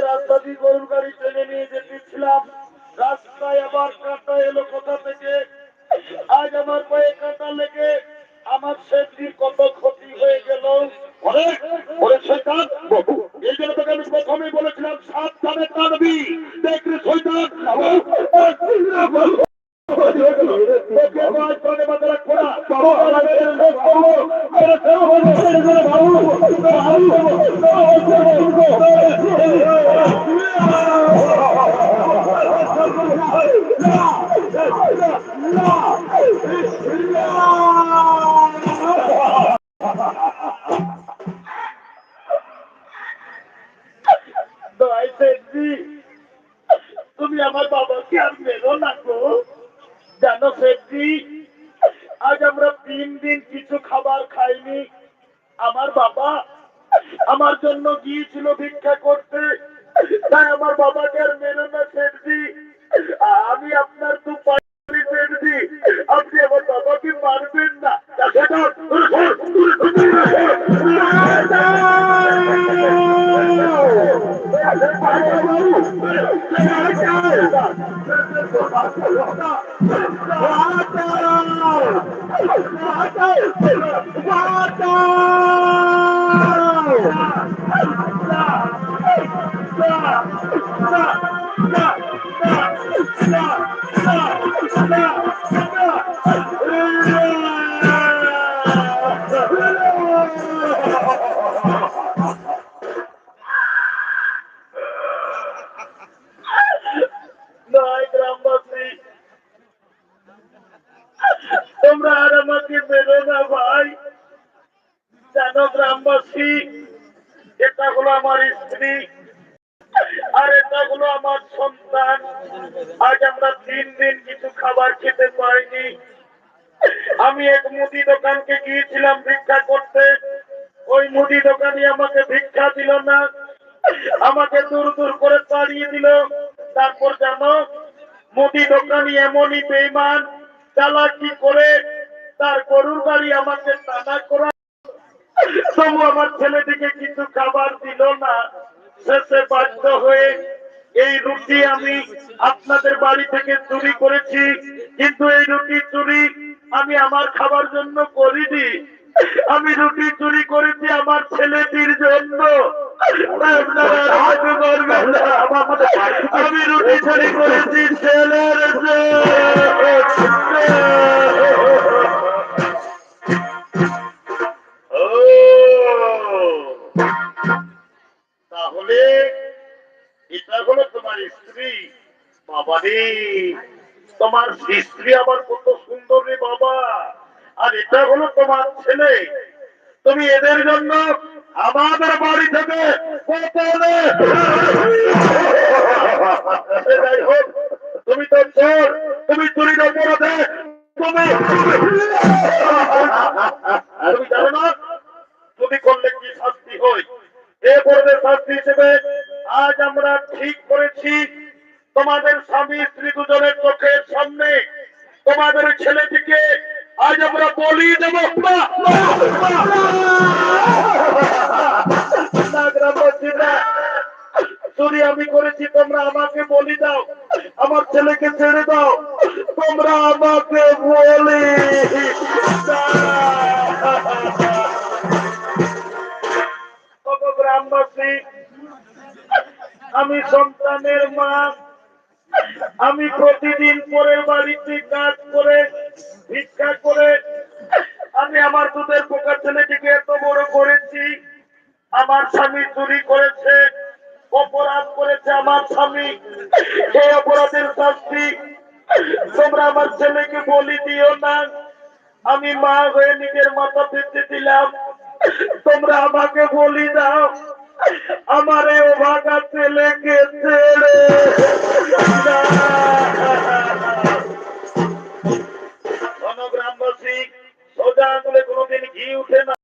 রাস্তা দিয়ে গরুর গাড়ি টেনে নিয়ে যেতেছিলাম রাস্তায় আবার কাঁটা এলো কোথা থেকে? আজ আমার পায়ে কাঁটা লেগে আমার সেটির কত ক্ষতি হয়ে গেল। এই আমি প্রথমেই বলেছিলাম, সাবধানে কাঁদবি। দেখবি শয়তান! তুমি আমার বাবাকে আর মেরো না জানো সেটজি আজ আমরা তিন দিন কিছু খাবার খাইনি আমার বাবা আমার জন্য গিয়েছিল ভিক্ষা করতে তাই আমার বাবাকে আর মেরো না সেটজি আমি আপনার দু পাশে সেটজি আপনি আমার বাবাকে মারবেন না Water! Water! Water! Water! Water! Water! Water! Water! Water! এমনই বেইমান চালাকি করে? তার গরুর গাড়ি আমাকে টানা করা। তবু আমার ছেলেটিকে কিছু খাবার দিল না। শেষে বাধ্য হয়ে এই রুটি আমি আপনাদের বাড়ি থেকে চুরি করেছি। কিন্তু এই রুটি চুরি আমি আমার খাবার জন্য করিনি। আমি রুটি চুরি করেছি আমার ছেলেটির জন্য। আমি রুটি চুরি করেছি, ছেলের তাহলে এটা হলো তোমার স্ত্রী বাবা তোমার স্ত্রী আবার কত সুন্দর রে বাবা। আর এটা হলো তোমার ছেলে। তুমি এদের জন্য আমাদের বাড়ি থেকে তুমি তো চোর, তুমি চুরির অপরাধে তুমি জানো না, তুমি করলে কি শাস্তি হয়? এ পর্বে শাস্তি হিসেবে আজ আমরা ঠিক করেছি, তোমাদের স্বামী স্ত্রী দুজনের চোখের সামনে তোমাদের ছেলেটিকে আজ আমরা বলি দেব আমি করেছি, তোমরা আমাকে বলি দাও। আমার ছেলেকে ছেড়ে দাও। তোমরা আমাকে বলি গ্রামবাসী, আমি সন্তানের মা। আমি প্রতিদিন পরের বাড়িতে কাজ করে, ভিক্ষা করে, আমি আমার দুধের পোকা ছেলেটিকে এত বড় করেছি, আমার স্বামী চুরি করেছে, অপরাধ করেছে আমার স্বামী। সেই অপরাধের শাস্তি তোমরা আমার ছেলেকে বলি দিও না। আমি মা হয়ে নিজের মাথা পেতে দিলাম। তোমরা আমাকে বলি দাও। আমার ও ভাগা ছেলেকে ছেড়ে সোজা আঙুলে কোনোদিন ঘি উঠে না।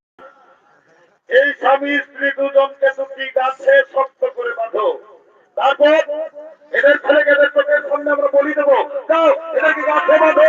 এই স্বামী স্ত্রী দুজনকে দুটি গাছে শক্ত করে বাঁধো। বলি দেবো যাও এদেরকে গাছে বাঁধো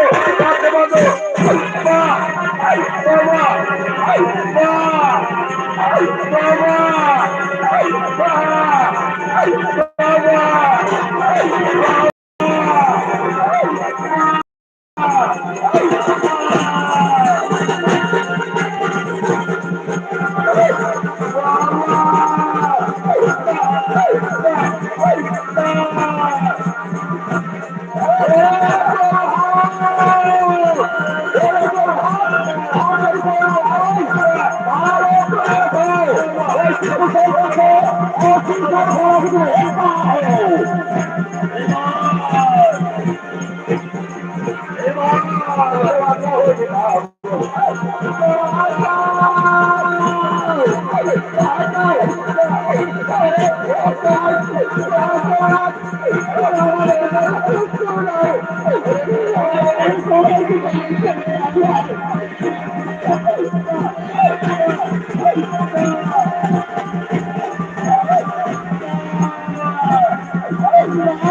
বাহ!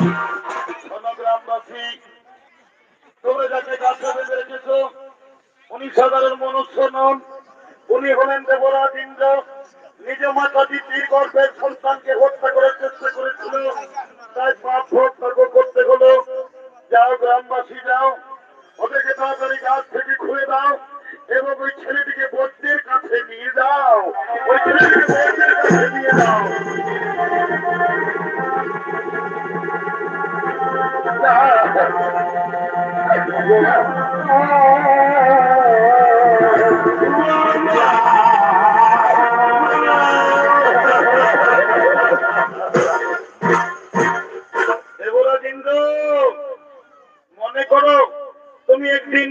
গ্রামবাসী, তোমরা যাও গ্রামবাসী, যাও। ওদেরকে তাড়াতাড়ি গাছ থেকে খুলে দাও এবং ওই ছেলেটিকে বৈদ্যের কাছে নিয়ে যাও। ওই ছেলেটিকে বৈদ্যের নিয়ে যাও।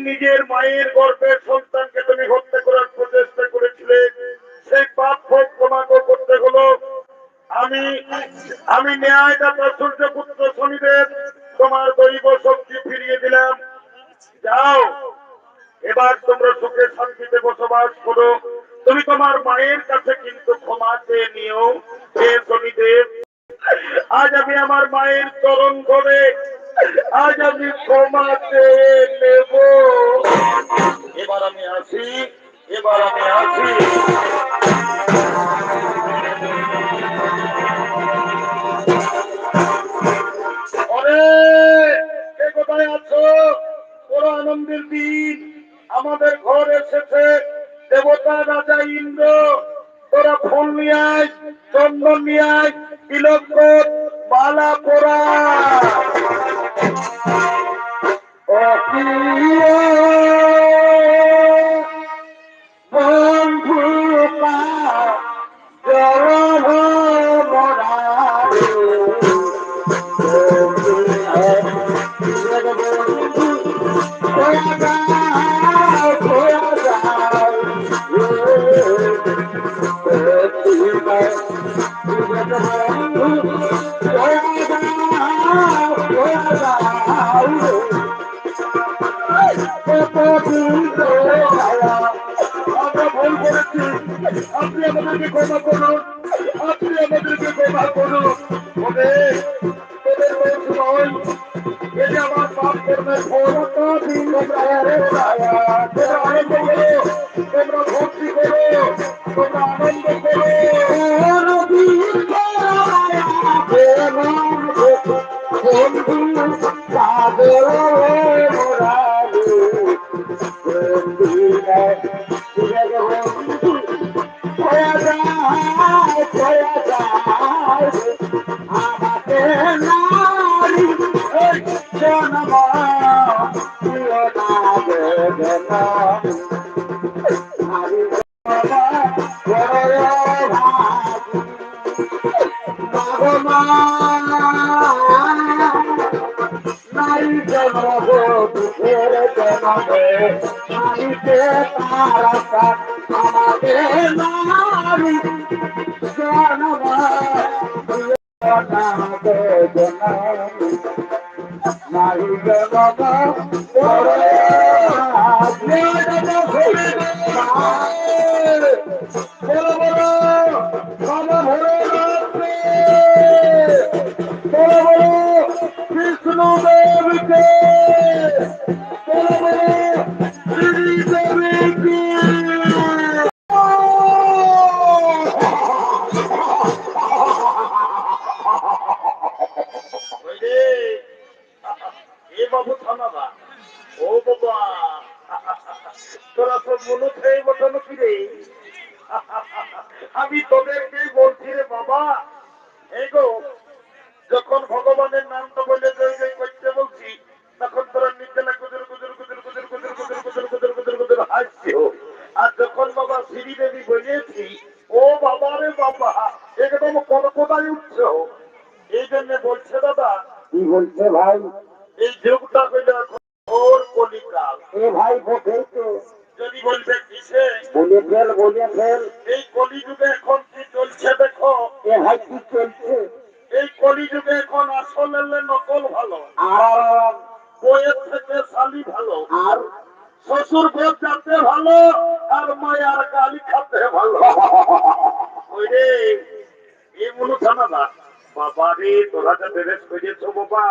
নিজের মায়ের গর্ভের সন্তানকে তুমি হত্যা করার প্রচেষ্টা করেছিলে, সেই পাপ ভোগ তোমাকে করতে হলো। আমি আমি ন্যায়দাতা সূর্যপুত্র শনিদেব যাও এবার তোমরা সুখে শান্তিতে বসবাস করো। তুমি তোমার মায়ের কাছে কিন্তু ক্ষমা চেয়ে নিও, হে শনিদেব আজ আমি আমার মায়ের চরণ ধরে, আজ আমি ক্ষমা চেয়ে নেব। এবার আমি আসি, এবার আমি আসি। আমাদের ঘর এসেছে। দেবতা রাজা ইন্দ্র, তোরা ফুল নিয়ে আয়, চন্দন নিয়ে আয়, তিলক মালা পরা আনন্দ Thank you. বাবা রে বাবা। একদম কলকাতায় উঠছ। এই জন্য বলছে দাদা কি বলছে ভাই? এই যুগটা হইল কলিকাল। এ ভাই বোঝেই তো। যদি বলবে কিসে? বলে ফেল বলে ফেল। এই কলিযুগে এখন কি চলছে দেখো? এ ভাই কি চলছে? এই কলিযুগে এখন আসল নকল ভালো। আর বইয়ের থেকে শালি ভালো। আর শ্বশুর ভোগ যাতে ভালো আর মায়ার গালি খাতে ভালো। ওই রে এই মনে থানা না বাবা রে তোরা যে বেরেস করেছ বাবা।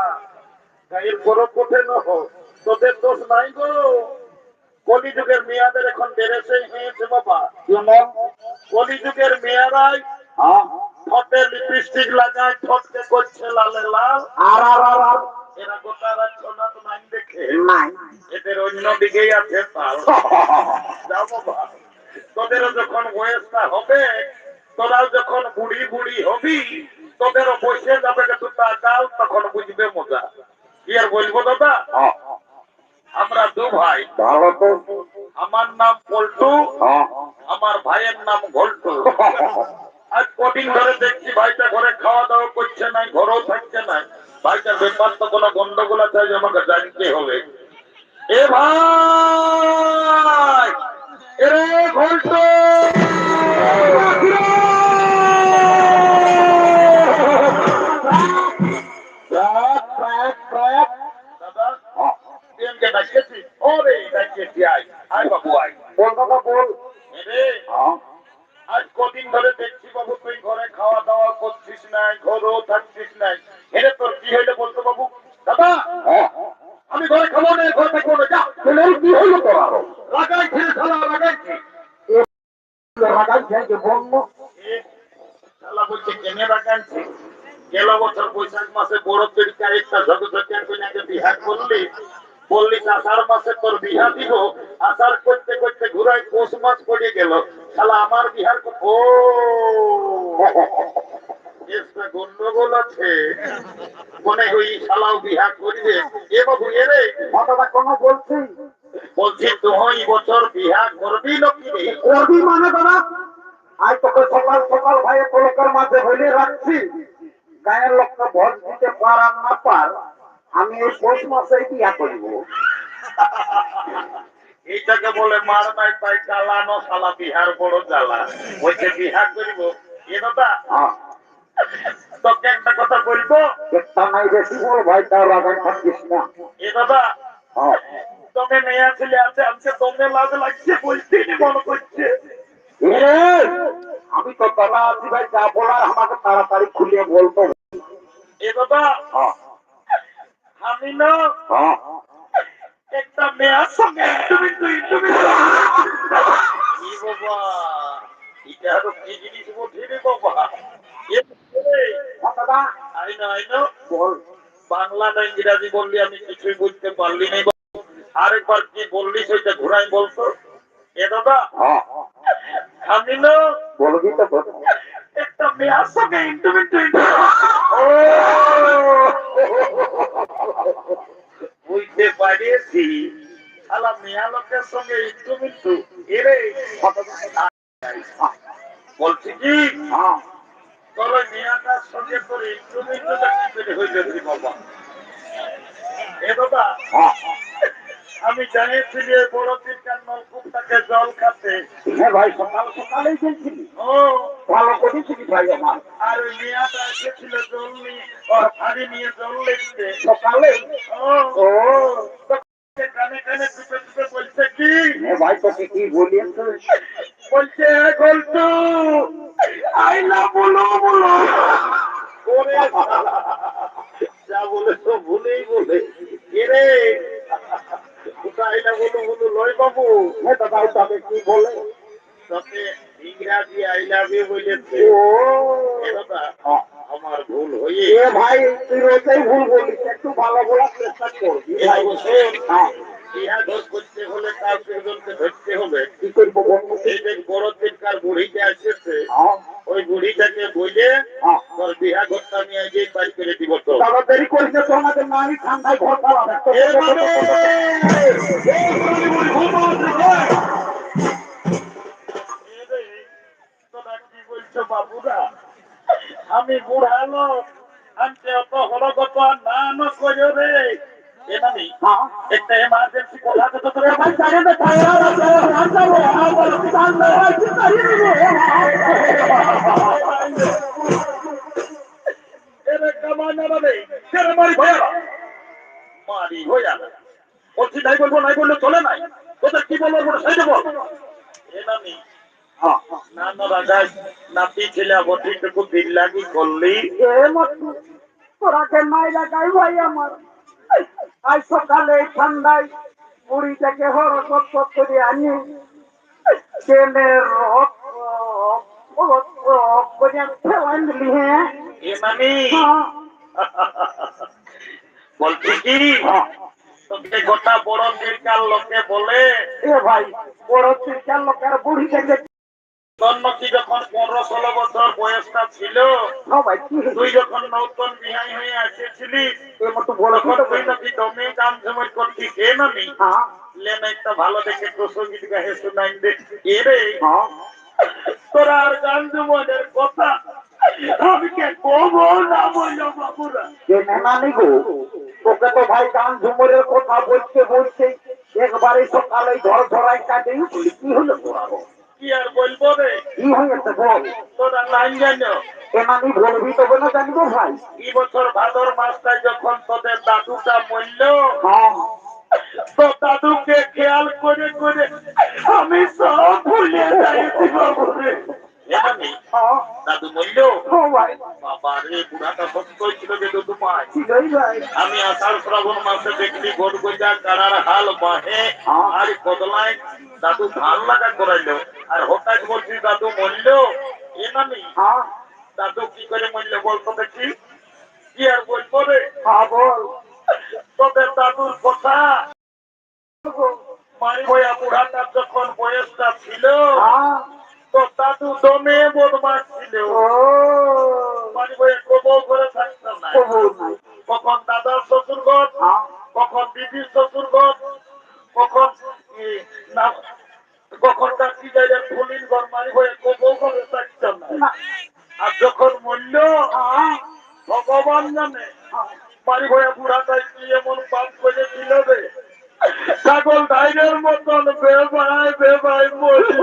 গায়ের কোঠে ন তোদের দোষ নাই গো। কলিযুগের মেয়াদের এখন বেরেসে হয়েছে বাবা। কলিযুগের মেয়েরাই ঠোঁটে লিপস্টিক লাগায় ঠোঁটকে করছে লালে লাল। আর আর আর এরা গোটা রাত নাই। এদের অন্য দিকেই আছে তোদেরও যখন বয়সটা হবে তোরাও যখন বুড়ি বুড়ি হবি তোদেরও বসে যাবে দুটা গাল তখন বুঝবে মজা। কি আর বলব দাদা? আমরা দু ভাই। আমার নাম পল্টু আমার ভাইয়ের নাম ঘল্টু আজ কদিন ধরে দেখছি ভাইটা ঘরে খাওয়া দাওয়া করছে না ঘরেও থাকছে না ভাইটার ব্যাপার তো কোনো গন্ডগোল আছে আমাকে জানতে হবে। এ ভাই এরে হ্যাঁ, আজ কদিন ধরে দেখছি বাবু তুই ঘরে খাওয়া দাওয়া করছিস নাই ঘরেও থাকছিস নাই এরে তোর কি হইল বলতো বাবু দাদা হ্যাঁ। আমি ঘরে খাব না ঘরে থাকব না যা তাহলে আর কি হইল তোর আরও? লাগাইছি শালা লাগাইছি লাগাই থেকে আমি এই পৌষ মাসে বিয়া করিব? এইটাকে বলে মার নাই পাই বিহার বড় জ্বালা। করিব? এ দাদা তোকে একটা কথা বলব? একটা নাই বেশি বল ভাই তার লাগাই থাকিস না। এ দাদা মেয়া ছেলে আছে আজকে লাজ লাগছে মনে করছে। আমি তো দাদা আছি ভাই যা বলার আমাকে তাড়াতাড়ি খুলিয়ে বলতো এ দাদা আমি না হ্যাঁ, একটা মেয়ার সঙ্গে তুমি তুই তুমি কি বাবা? এটা হলো কি জিনিস রে বাবা? আইনো বল। বাংলা না ইংরাজি বললি আমি কিছুই বুঝতে পারলি নাই। আরেকবার কি বললি সেটা ঘুরাই বলতো। এ দাদা হ্যাঁ, আমি না বলবি তো একটা মেয়ার সঙ্গে ইন্টারভিউ ও! বুঝতে পারিয়েছি আলা মেয়া লোকের সঙ্গে ইন্টারভিউ এরে বলছি কি? হ্যাঁ, তোর মেয়াটার সঙ্গে তোর একটু মিন্টু হয়ে যাচ্ছে বাবা এ দাদা হ্যাঁ, আমি জানিয়েছি বড় তিনকার নলকূপটাকে জল খাতে হ্যাঁ ভাই সকাল সকালেই গেছিলি ও। ভালো করেছিলি ভাই আমার। আর ওই মেয়াটা এসেছিল জল নিয়ে হাড়ি নিয়ে জল লেগতে সকালে? ও। ও। কানে কানে টুপে টুপে বলছে কি? হ্যাঁ ভাই তোকে কি বলি বলছে গল্টু আইলা বলো বলো। ওরে যা বলে। তো ভুলেই বলে লয় বাবু হ্যাঁ দাদা তবে কি বলে তোকে ইংরাজি আই লাভ ইউ বলেছে ও দাদা হ্যাঁ। আমার ভুল হয়ে এ ভাই তুই রোজই ভুল বলিস একটু ভালো বলার চেষ্টা করবি ভাই শোন হ্যাঁ। ইহা ধর করতে হলে কাউকে ধরতে হবে। কি করব যে বড় দিনকার বুড়িটা আসছে ওই বুড়িটাকে বলে হ্যাঁ। তোর বিহা ঘরটা নিয়ে গিয়ে বাড়ি করে দিব তো। দেরি তোমাদের না আমি ঠান্ডায় ঘর খাওয়াবে বাবুরা? আমি বুড়ালো আনতে অত হরগত না না করো রে। একটা এমার্জেন্সি কথা তো তোরা ভাই জানে না রান্না বলে আর বলে রান্না আছে এরে কামানা রে কেরে মারি হইয়া বলছি নাই বলব নাই বললে চলে নাই তোদের কি বলব বলো সেই দেবো হ্যাঁ না না আমার আজ সকালে ঠান্ডায় পুরী থেকে হরকত করে আনি। বলছি কি? তোকে গোটা বড় দিনকার লোকে বলে। এ ভাই বড় চিন্তার লোকের বুড়ি থেকে নাকি যখন পনেরো ষোলো বছর বয়সটা ছিল কি? তুই যখন নতুন বিহাই হয়ে এসেছিলিস তখন তুই নাকি দমে এ নামি হ্যাঁ। লেন একটা ভালো দেখে প্রসঙ্গিত গাহে শোনাই হ্যাঁ। তোরা আর গান কথা আমি কে কবো না বলল বাবুরা? গো তোকে তো ভাই গান ঝুমরের কথা বলতে বলতে একবারে সকালে ধর ধরাই কাটে কি হলো? কি আর বলব রে? কি হয়েছে বল তোরা নাই জানো। এমানি বলবি তবে না জানব ভাই। এই বছর ভাদর মাসটায় যখন তোদের দাদুটা মরল হ্যাঁ। তো দাদুকে খেয়াল করে করে আমি সব ভুলে যাইছি দাদু মরল ও ভাই। বাবা রে বুড়াটা সত্য ছিল যে ছিলই ভাই। আমি আষাঢ় শ্রাবণ মাসে দেখলি ভোট গজা কারার হাল বাহে আর বদলায় দাদু ভালো লাগা করাইলো। আর হঠাৎ বলছি দাদু মরল? এ নামি হ্যাঁ। দাদু কি করে মরল বলতো? ডাইনের মতন বেবাই বেবাই মরল।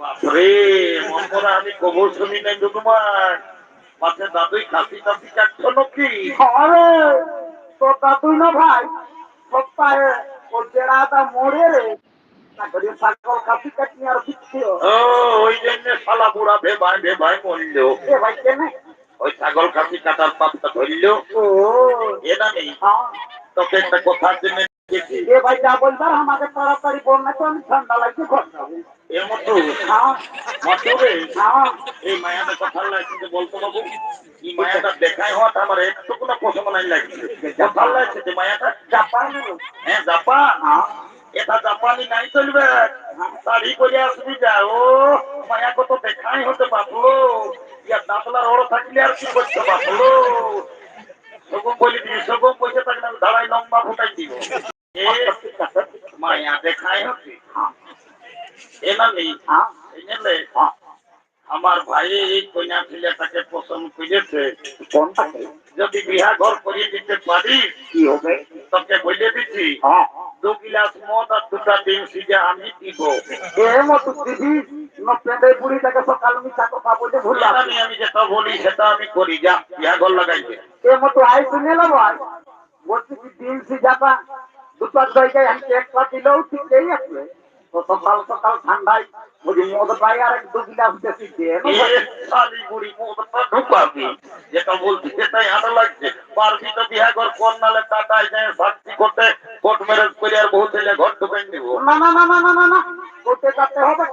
বাপরে আমি কবর শুনি নাই তো তোমার। দাদুই কাটছো নাকি? আরে তো দাদুই না ভাই? সপ্তাহে ও জেড়াটা মোড়ে রে। ছাগল কাপি কাটি আর পিছিয়ে ও ওই জন্য শালা বুড়া বেবাই বেবাই মরল। এ ভাই কেনে? ওই ছাগল কাটার পাপটা ধরল। ও। এ না নেই। তোকে একটা জন্য ডেকেছি। এ ভাই যা বলবার আমাকে তাড়াতাড়ি বন্যা তো আমি ঠান্ডা লাগছে ঘর যাব। হ্যাঁ। হ্যাঁ। এই মায়াটা কথা লাগছে বলতো বাবু এই মায়াটা দেখাই হওয়াটা আমার একটু কোনো পছন্দ নাই লাগছে। কথা লাগছে যে মায়াটা? জাপান। হ্যাঁ জাপান। হ্যাঁ। এটা জাপানি নাই চলবে। শাড়ি করে আসবি যা ও মায়া কত দেখাই হতে বাপলো ইয়া দাঁতলার ওড় থাকলে আর কি করতে বাপলো সগম বলি দিবি সগম পয়সা থাকলে আমি দাঁড়াই লম্বা ফুটাই দিব। আমার ভাই এই কন্যা ছেলেটাকে পছন্দ করেছে যদি বিহা ঘর করিয়ে দিতে পারি কি হবে তোকে বলে দিচ্ছি দু গিলাস মদ আর দুটা ডিম আমি দিব আমি করি যা বিহা ঘর মতো বলছি সি দুটো জায়গায় আমি একটা দিলেও ঠিকই আছে সকাল সকাল ঠান্ডায় বুঝি মদ পাই আর এক দু গিলাস বেশি দিয়ে শালি বুড়ি মদটা ঢুকাবি যেটা বলছি সেটাই হাতে লাগছে পারবি তো বিহা ঘর কোন নালে টাটায় যায় সাক্ষী করতে কোর্ট ম্যারেজ করে আর বহু ছেলে ঘর ঢুকাই দিব না না না না না না না করতে যাতে হবে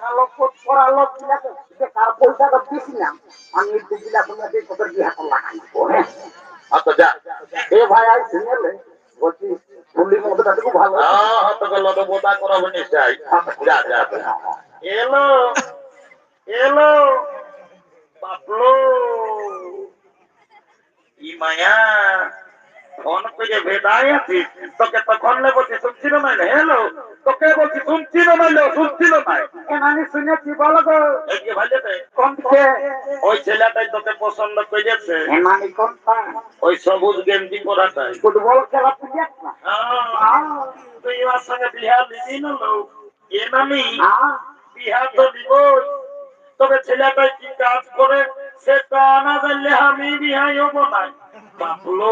কালো কোট পরা লোক যে কার পয়সাটা দিছিলাম আমি দু গিলাস দিয়ে তোদের বিয়া আচ্ছা যা। এ ভাই আই শুনেলে বলছি ভালো হ্যাঁ তোকে লদ করাবো নিশ্চয় যা যা যা। এলো এলো, বাপলো ই মায়া ফোন করে ভেদায় আছিস? তোকে তখন বলছি শুনছিল না হ্যালো? তোকে বলছি শুনছিল না শুনছিল না এনানি শুনেছি বলো গো। এই যে ভাই যেতে, কোন কে? ওই ছেলেটাই তোকে পছন্দ করেছে এনানি কোনটা ওই সবুজ গেঞ্জি পরাটাই। ফুটবল খেলা প্লেয়ার না। তুই আমার সঙ্গে বিহার দিবি না লোক এ নামি বিহার তো দিব তবে ছেলেটা কি কাজ করে সেটা না জানলে আমি বিহাই হব না। বাপলো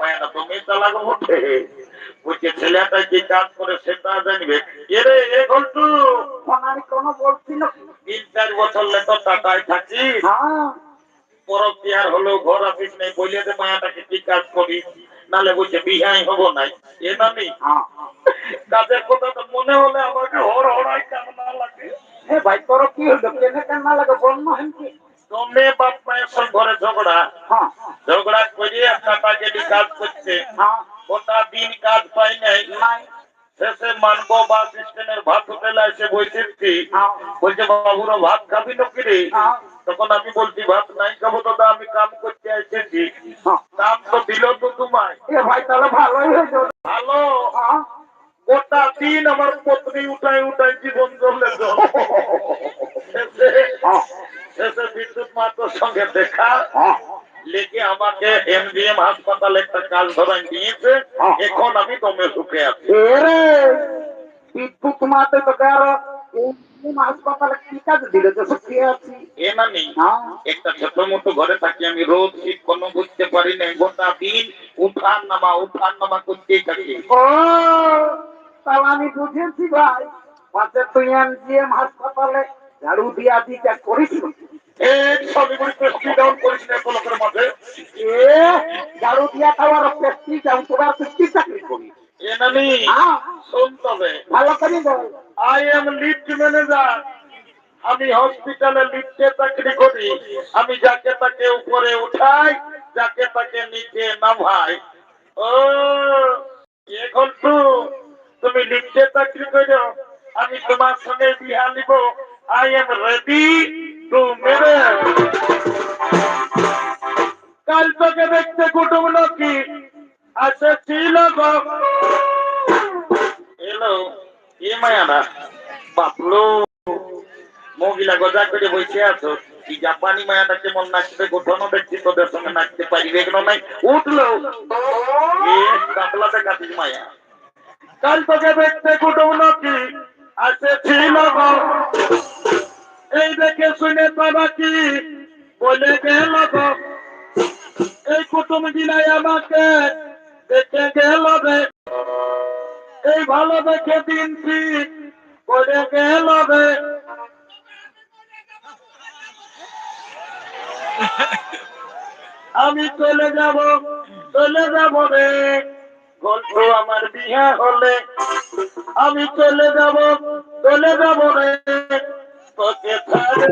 মায়েরা তুমি চালাক ওঠে। বলছে ছেলেটা কি কাজ করে সেটা জানবে। এরে এ ঘন্টু ওনানি কোনো বলছিল কি? তিন চার বছর লেতো টাটায় থাকিস হ্যাঁ। পরব বিহার হলেও ঘর আসিস নাই বলে দে মায়াটাকে কি কাজ করিস নালে বলছে বিহাই হব নাই। এ নামি হ্যাঁ। কাজের কথা তো মনে হলে আমাকে হর হরাই কেমন না লাগে। এ ভাই তোর কি হলো কেনে কেন না লাগে? বল না হেনকি বাপ মায়ের সঙ্গে ঘরে ঝগড়া। হ্যাঁ। ঝগড়া করে টাকা যদি কাজ করছে। হ্যাঁ। গোটা দিন কাজ পাই নাই। শেষে মানবো ভাত হোটেলে এসে বসেছি বলছে বাবুরা ভাত খাবি নাকি রে? তখন আমি বলছি ভাত নাই খাব দাদা আমি কাম করতে এসেছি। কাম তো দিল তো তোমায়। ভাই তাহলে ভালোই হয়েছে। ভালো? হ্যাঁ? গোটা দিন আমার পত্নী উঠাই উঠাই জীবন চলে। শেষে বিদ্যুৎ মাতার সঙ্গে দেখা। লেগে আমাকে এমডিএম হাসপাতালে একটা কাজ ধরাই দিয়েছে এখন আমি দমে সুখে আছি। বিদ্যুৎ মাতে তোকে আর হাসপাতালে কি কাজ দিলে তো সুখী আছি? এ না নেই হ্যাঁ। একটা ছোট মতো ঘরে থাকি আমি রোজ শীত কোনো বুঝতে পারি না গোটা দিন উঠান নামা উঠান নামা করতেই থাকি। ও তাহলে আমি বুঝেছি ভাই। পাশে তুই এমজিএম হাসপাতালে ঝাড়ু দিয়া দিটা করিস ঝাড়ু তুই চাকরি করি ভালো আই এম ম্যানেজার আমি হসপিটালে লিফটে চাকরি করি আমি যাকে তাকে উপরে উঠাই যাকে তাকে নিচে নামাই ও এখন তুমি লিফটে চাকরি করো আমি তোমার সঙ্গে বিহা নিব। I am ready to marriage কাল তোকে দেখতে কুটুম নাকি? আছে ছিল এলো, এ মায়ানা বাপলো। মহিলা গজা করে বসে আছো। কি জাপানি মায়াটা কেমন নাচতে গোঠনও দেখছি তোদের সঙ্গে নাচতে পারিবে কেন নাই? উঠল। এ কাপলাতে কাটিস মায়া। কাল তোকে দেখতে কুটুম নাকি? আছে ছিল। এই দেখে শুনে বাবা কি বলে গেল। এই কুটুম গিলাই আমাকে, দেখে গেল এই ভালো দেখে দিনটি করে গেল রে আমি চলে যাব চলে যাব রে। গল্প আমার বিয়ে হলে। আমি চলে যাব চলে যাব রে। তোকে ছাড়ে